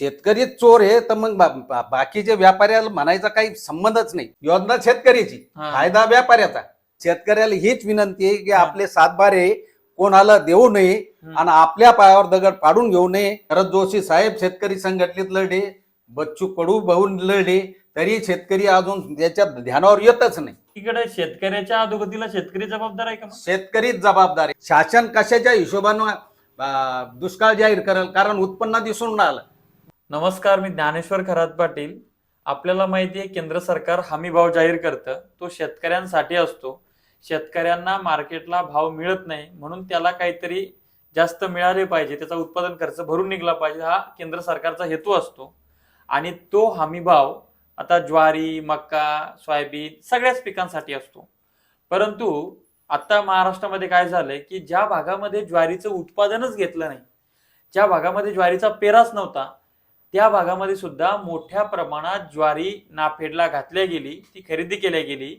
शेतकरी चोर आहे तर मग बा- बा- बाकीचे व्यापाऱ्याला म्हणायचा काही संबंधच नाही योजना शेतकरीची हा. फायदा व्यापाऱ्याचा शेतकऱ्याला हीच विनंती आहे की हा. आपले सातबारे कोणाला देऊ नये हम्म. आणि आपल्या पायावर दगड पाडून घेऊ नये शरद जोशी साहेब शेतकरी संघटनेत लढे बच्चू कडू भाऊ लढे तरी शेतकरी अजून त्याच्या ध्यानावर येतच नाही इकडे शेतकऱ्याच्या अधोगतीला शेतकरी जबाबदार आहे का मग? शेतकरीच जबाबदार आहे शासन कशाच्या हिशोबानं अं, दुष्काळ जाहीर करेल कारण उत्पन्न दिसून राहिलं नमस्कार मी ज्ञानेश्वर खरात पाटील. आपल्याला माहिती आहे केंद्र सरकार हमी भाव जाहीर करतं. तो शेतकऱ्यांसाठी असतो. शेतकऱ्यांना मार्केटला भाव मिळत नाही म्हणून त्याला काहीतरी जास्त मिळाले पाहिजे. त्याचा उत्पादन खर्च भरून निघला पाहिजे हा केंद्र सरकारचा हेतू असतो. आणि तो हमी भाव आता ज्वारी मका सोयाबीन सगळ्याच पिकांसाठी असतो. परंतु आता महाराष्ट्रामध्ये काय झालंय की ज्या भागामध्ये ज्वारीचं उत्पादनच घेतलं नाही ज्या भागामध्ये ज्वारीचा पेराच नव्हता त्या भागामध्ये सुद्धा मोठ्या प्रमाणात ज्वारी नाफेडला घातल्या गेली ती खरेदी केल्या गेली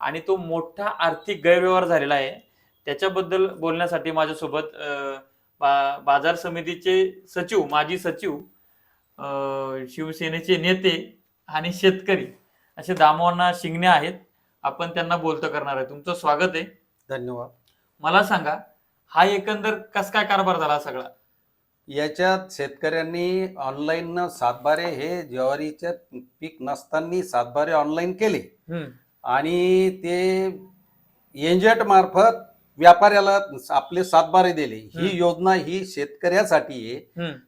आणि तो मोठा आर्थिक गैरव्यवहार झालेला आहे. त्याच्याबद्दल बोलण्यासाठी माझ्यासोबत बा बाजार समितीचे सचिव माजी सचिव शिवसेनेचे नेते आणि शेतकरी असे दामोना शिंगणे आहेत. आपण त्यांना बोलतं करणार आहे. तुमचं स्वागत आहे. धन्यवाद. मला सांगा हा एकंदर कस काय कारभार झाला सगळा? याच्यात शेतकऱ्यांनी ऑनलाईन सातबारे हे ज्वारीचे पीक नसताना सातबारे ऑनलाईन केले आणि ते एजंट मार्फत व्यापाऱ्याला आपले सातबारे दिले ही. योजना ही शेतकऱ्यासाठी आहे.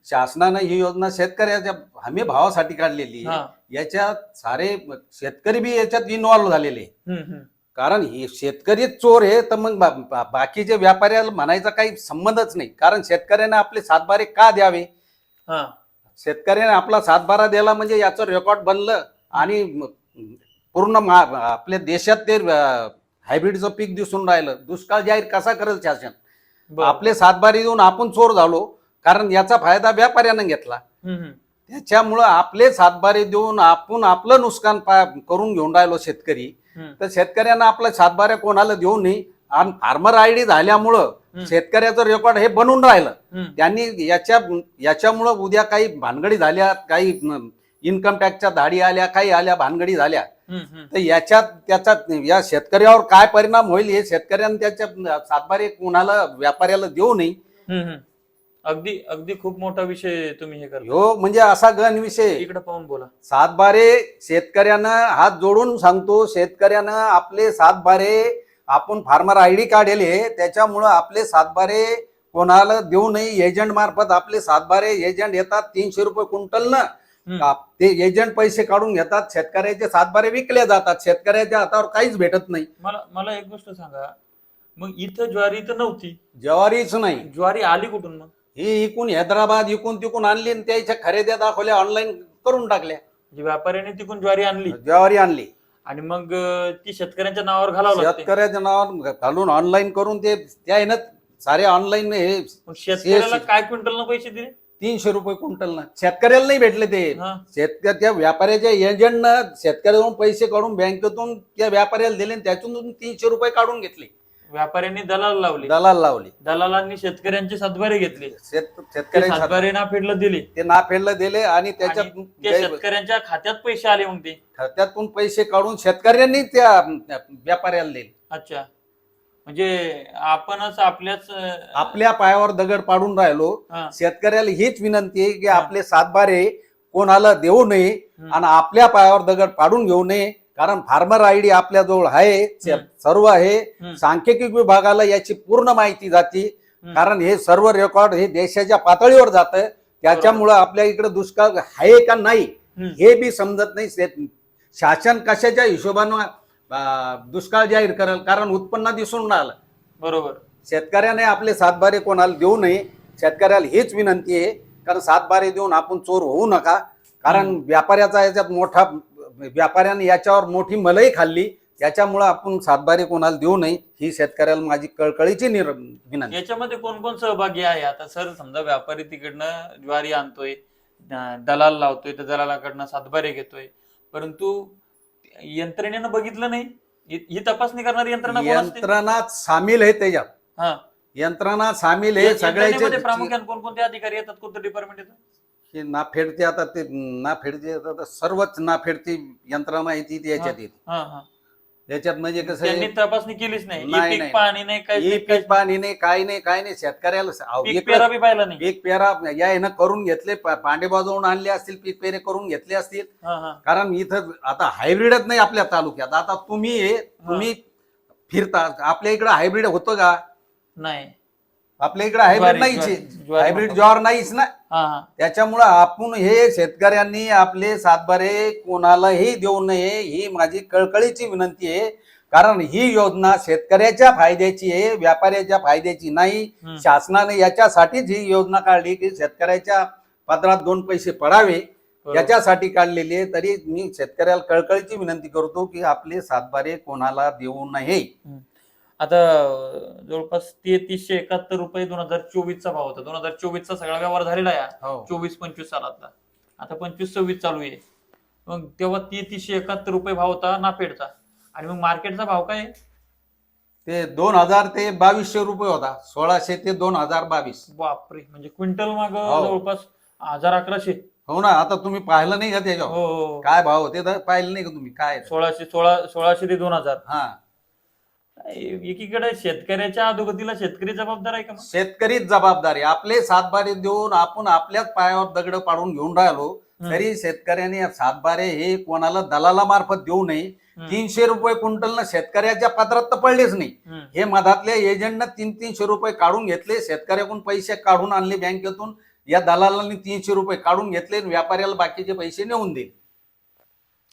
शासनानं ही योजना शेतकऱ्याच्या हमी भावासाठी काढलेली आहे. याच्यात सारे शेतकरी बी याच्यात इन्व्हॉल्व्ह झालेले. कारण हे शेतकरीच चोर आहे तर मग बाकीचे व्यापाऱ्याला म्हणायचा काही संबंधच नाही कारण शेतकऱ्यांना आपले सातबारे का द्यावे हा. शेतकऱ्याने आपला सातबारा दिला म्हणजे याचं रेकॉर्ड बनलं आणि पूर्ण आपल्या देशात ते हायब्रिडचं पीक दिसून राहिलं दुष्काळ जाहीर कसा करेल शासन. आपले सातबारे देऊन आपण चोर झालो कारण याचा फायदा व्यापाऱ्यानं घेतला. त्याच्यामुळं आपले सातबारे देऊन आपण आपलं नुकसान करून घेऊन राहिलो शेतकरी. तर शेतकऱ्यांना आपला सातबाऱ्या कोणाला देऊ नये आणि फार्मर आय डी झाल्यामुळं. शेतकऱ्याचं रेकॉर्ड हे बनून राहिलं. त्यांनी याच्या याच्यामुळं उद्या काही भानगडी झाल्या काही इन्कम टॅक्सच्या धाडी आल्या काही आल्या भानगडी झाल्या. तर याच्यात त्याचा या शेतकऱ्यावर काय परिणाम होईल हे शेतकऱ्यांनी त्याच्या सातबारे कोणाला व्यापाऱ्याला देऊ नये. अगदी अगदी खूप मोठा विषय तुम्ही हे करता. ह्यो म्हणजे असा गण विषय. इकडे पाहून बोला. सातबारे शेतकऱ्यानं हात जोडून सांगतो शेतकऱ्यानं आपले सातबारे आपण फार्मर आय डी काढले त्याच्यामुळं आपले सातबारे कोणाला देऊ नये एजंट मार्फत आपले सातबारे एजंट येतात तीनशे रुपये क्विंटल हम्म. ते एजंट पैसे काढून घेतात शेतकऱ्याचे सातबारे विकले जातात शेतकऱ्याच्या हातावर काहीच भेटत नाही. मला मला एक गोष्ट सांगा. मग इथं ज्वारी तर नव्हती. ज्वारीच नाही. ज्वारी आली कुठून मग? ही इकून हैदराबाद इकून तिकून आणली आणि त्याच्या खरेद्या दाखवल्या ऑनलाईन करून टाकल्या. म्हणजे व्यापाऱ्याने तिकून ज्वारी आणली. ज्वारी आणली. आणि मग अं, ती शेतकऱ्यांच्या नावावर घालावं लागते शेतकऱ्याच्या नावावर घालून ऑनलाईन करून ते त्या आहे ना सारे ऑनलाईन हे मग शेतकऱ्याला शेत- काय क्विंटल पैसे दिले? तीनशे रुपये क्विंटल ना शेतकऱ्याला नाही भेटले ते. हा. शेतकऱ्या त्या व्यापाऱ्याच्या एजंटनं शेतकऱ्याकडून पैसे काढून बँकेतून त्या व्यापाऱ्याला दिले आणि त्यातून तीनशे रुपये काढून घेतले. व्यापाऱ्यांनी दलाल लावले. दलाल लावले. दलालांनी शेतकऱ्यांचे सातबारे घेतले. शेत ते सातबारे. ना फेडलं दिले. ते नाफेडला दिले आणि त्याच्यात आणि ते शेतकऱ्यांच्या खात्यात पैसे आले मग ते. खात्यातून पैसे काढून शेतकऱ्यांनी त्या व्यापाऱ्याला दिले. अच्छा. म्हणजे आपणच आपल्याच अं, आपल्या पायावर दगड पाडून राहिलो. हा. शेतकऱ्याला हीच विनंती आहे की हा. आपले सातबारे कोणाला देऊ नये हम्म. आणि आपल्या पायावर दगड पाडून घेऊ नये. कारण फार्मर आयडी आपल्या जवळ आहे. सर्व आहे. सांख्यिकी विभागाला याची पूर्ण माहिती जाते. कारण हे सर्व रेकॉर्ड हे देशाच्या पातळीवर जात. त्याच्यामुळं आपल्या इकडे दुष्काळ आहे का नाही. हे बी समजत नाही. शासन कशाच्या हिशोबानं दुष्काळ जाहीर करेल? कारण उत्पन्न दिसून राहिलं. बरोबर. शेतकऱ्याने आपले सातबारे कोणाला देऊ नये? शेतकऱ्याला हीच विनंती आहे. कारण सातबारे देऊन आपण चोर होऊ नका. कारण. व्यापाऱ्याचा याच्यात मोठा व्यापाऱ्याने याच्यावर मोठी मलई खाल्ली. त्याच्यामुळं आपण सातबारे कोणाला देऊ नये ही शेतकऱ्याला माझी कळकळीची निर विनंती. याच्यामध्ये कोण कोण सहभागी आहे? आता सर समजा व्यापारी तिकडनं ज्वारी आणतोय दलाल लावतोय तर दलालाकडनं सातबारे घेतोय. परंतु यंत्रणेनं बघितलं नाही. ही तपासणी करणारी यंत्रणा यंत्रणा सामील आहे त्याच्यात. हा. यंत्रणा सामील आहे सगळ्याचे प्रामुख्याने कोणकोणते अधिकारी येतात कोणतं डिपार्टमेंट येतं? हे नाफेडचे आता ते नाफेडचे आता सर्वच नाफेडची यंत्रणा आहे ती याच्यात येते हा हा. याच्यात म्हणजे कसं त्यांनी आहे, तपासणी केलीच नाही. नाही. पाणी नाही. काही ही नाही, पीक पाणी नाही काही नाही काही नाही. शेतकऱ्याला अहो, पीक पेरा बी पाहिला नाही. पीक पेरा या यानं करून घेतले पा- पांडे बाजवून आणले असतील पीक पेरे करून घेतले असतील. हा हा. कारण इथं आता हायब्रिडच नाही आपल्या तालुक्यात. आता तुम्ही हे- तुम्ही फिरता आपल्या इकडे हायब्रिड होतं का? नाही. आपल्या इकडे हायब्रिड ज्वारी- नाहीच ज्वारी- ज्वारी हायब्रिड म्हणतो. ज्वार नाहीच ना. हा हा त्याच्यामुळं आपण हे शेतकऱ्यांनी आपले सातबारे कोणालाही देऊ नये ही माझी कळकळीची विनंती आहे. कारण ही योजना शेतकऱ्याच्या फायद्याची आहे व्यापाऱ्याच्या फायद्याची नाही. शासनाने याच्यासाठीच ही योजना काढली की शेतकऱ्याच्या पदरात दोन पैसे पडावे. याच्यासाठी काढलेली आहे. तरी मी शेतकऱ्याला कळकळीची विनंती करतो की आपले सातबारे कोणाला देऊ नये. आता जवळपास तेहतीसशे एकाहत्तर रुपये दोन हजार चोवीस चा भाव होता. दोन हजार चोवीस चा सगळा व्यवहार झालेला आहे चोवीस पंचवीस सालातला. आता पंचवीस सव्वीस चालू आहे. मग तेव्हा तेहतीसशे एकाहत्तर रुपये भाव होता नाफेडचा. आणि मग मार्केटचा भाव काय? ते दोन हजार ते बावीसशे रुपये होता. सोळाशे ते दोन हजार बावीस. बापरे. म्हणजे क्विंटल माग हो. जवळपास हजार अकराशे. हो ना आता तुम्ही पाहिलं नाही का त्याच्यावर? हो हो. काय भाव होते पाहिलं नाही का तुम्ही? काय? सोळाशे सोळा सोळाशे ते दोन हजार. हा. एकीकडे शेतकऱ्याच्या अधोगतीला शेतकरी जबाबदार आहे का? शेतकरीच जबाबदारी आपले सातबारे देऊन आपण आपल्याच पायावर दगड पाडून घेऊन राहिलो. तरी शेतकऱ्यांनी सातबारे हे कोणाला दलाला मार्फत देऊ नये. तीनशे रुपये क्विंटलनं शेतकऱ्याच्या पत्रात तर पडलेच नाही. हे मधातल्या एजंटनं तीन तीनशे रुपये काढून घेतले शेतकऱ्याकडून पैसे काढून आणले बँकेतून या दलालांनी तीनशे रुपये काढून घेतले व्यापाऱ्याला बाकीचे पैसे नेऊन दिले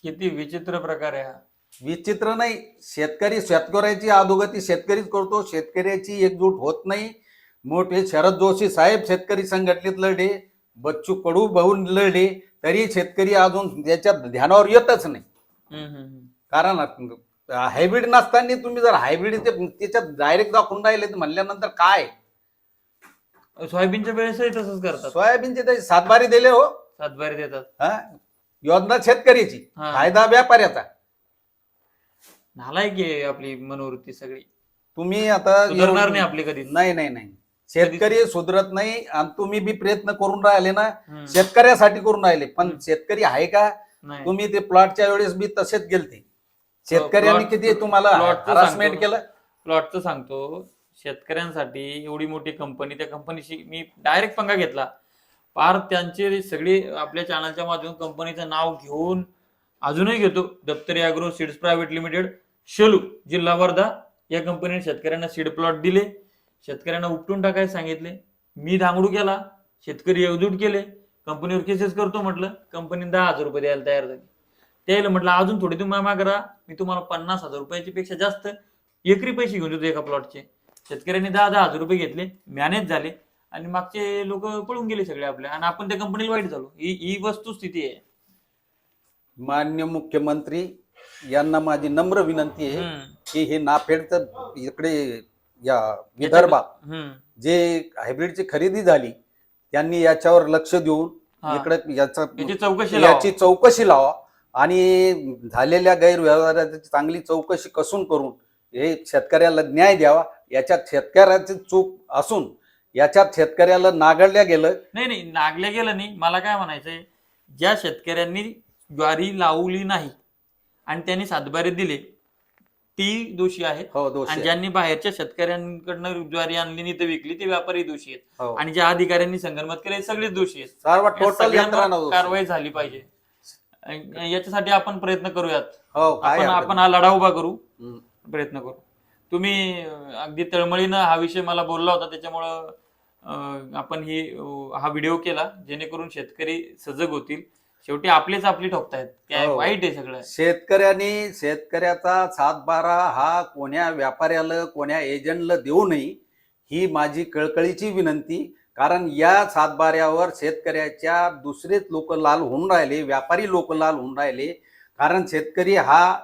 किती विचित्र प्रकार आहे हा विचित्र नाही. शेतकरी शेतकऱ्याची अधोगती शेतकरीच करतो. शेतकऱ्याची एकजूट होत नाही. मोठे शरद जोशी साहेब शेतकरी संघटनेत लढे बच्चू कडू भाऊन लढे तरी शेतकरी अजून त्याच्यात ध्यानावर येतच नाही. कारण हायब्रिड नसताना तुम्ही जर हायब्रिड त्याच्यात डायरेक्ट दाखवून राहिले तर म्हणल्यानंतर काय? सोयाबीनच्या वेळेसही तसंच करतात. सोयाबीनचे त्याचे सातबारी दिले हो. सातबारी देतात. हा? योजना शेतकऱ्याची. फायदा व्यापाऱ्याचा. नालायक आहे आपली मनोवृत्ती सगळी? तुम्ही आता सुधारणार नाही आपली कधी नाही नाही नाही. शेतकरी सुधरत नाही आणि तुम्ही बी प्रयत्न करून राहिले ना. शेतकऱ्यासाठी करून राहिले. पण. शेतकरी आहे का? तुम्ही ते प्लॉटच्या वेळेस बी तसेच गेलते. शेतकऱ्यांनी किती तुम्हाला हरासमेंट. केलं? प्लॉटचं सांगतो. शेतकऱ्यांसाठी एवढी मोठी कंपनी त्या कंपनीशी मी डायरेक्ट पंगा घेतला. पार त्यांचे सगळे आपल्या चॅनलच्या माध्यमातून कंपनीचं नाव घेऊन अजूनही घेतो. Daptari agro seeds private limited Shelu जिल्हा वर्धा या कंपनीने शेतकऱ्यांना सीड प्लॉट दिले. शेतकऱ्यांना उपटून टाकायला सांगितले. मी धांगडू केला. शेतकरी एकजूट केले. कंपनीवर केसेस करतो म्हटलं. कंपनीने दहा हजार रुपये द्यायला तयार झाली. त्याला म्हटलं अजून थोडी तुम्ही मामा करा मी तुम्हाला पन्नास हजार रुपयाची पेक्षा जास्त एकरी पैसे घेऊन देतो एका प्लॉटचे शेतकऱ्यांनी दहा दहा हजार रुपये घेतले. मॅनेज झाले. आणि मागचे लोक पळून गेले सगळे आपले. आणि आपण त्या कंपनीला वाईट झालो. ही ही वस्तुस्थिती आहे. मान्य मुख्यमंत्री यांना माझी नम्र विनंती आहे की हे नाफेडचं इकडे या विदर्भात जे हायब्रिडची खरेदी झाली त्यांनी याच्यावर लक्ष देऊन. इकडे याचा याची चौकशी लावा. याची चौकशी लावा. आणि झालेल्या गैरव्यवहाराची चांगली चौकशी कसून करून हे शेतकऱ्याला न्याय द्यावा. याच्यात शेतकऱ्याची चूक असून याच्यात शेतकऱ्याला नागडल्या गेलं. नाही नाही नागल्या गेलं नाही. मला काय म्हणायचंय ज्या शेतकऱ्यांनी ज्वारी लावली नाही आणि त्यांनी सातबारे दिले ती दोषी आहेत हो दोष आणि. ज्यांनी बाहेरच्या शेतकऱ्यांकडनं ज्वारी आणली नाही तर विकली ते व्यापारी दोषी आहेत हो. आणि ज्या अधिकाऱ्यांनी संगनमत केले सगळेच दोषी आहेत सर्व या टोटल सगळ्यांवर यंत्रणा दोष आहे. कारवाई झाली पाहिजे आणि याच्यासाठी आपण प्रयत्न करूयात हो काय आपण हरकत आपण हा लढा उभा करू. हम्म. प्रयत्न करू तुम्ही अं, अगदी तळमळीनं हा विषय मला बोलला होता त्याच्यामुळं अं, आपण ही अं, हा व्हिडिओ केला जेणेकरून शेतकरी सजग होतील शेवटी आपलेच आपली ठोकतायत. काय हो. वाईट आहे सगळं. शेतकऱ्यांनी शेतकऱ्याचा सातबारा हा कोण्या व्यापाऱ्याला कोण्या एजंटला देऊ नये ही माझी कळकळीची विनंती. कारण या सातबाऱ्यावर शेतकऱ्याच्या दुसरेच लोक लाल होऊन राहिले व्यापारी लोक लाल होऊन राहिले. कारण शेतकरी हा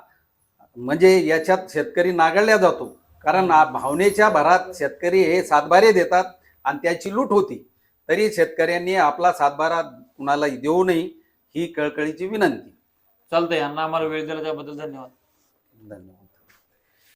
म्हणजे याच्यात शेतकरी नागळल्या जातो. कारण आ- भावनेच्या भरात शेतकरी हे सातबारे देतात आणि त्याची लूट होती. तरी शेतकऱ्यांनी आपला सातबारा कुणाला देऊ नये. ही कळकळीची विनंती. चालतंय यांना आम्हाला वेळ दिला त्याबद्दल धन्यवाद. धन्यवाद.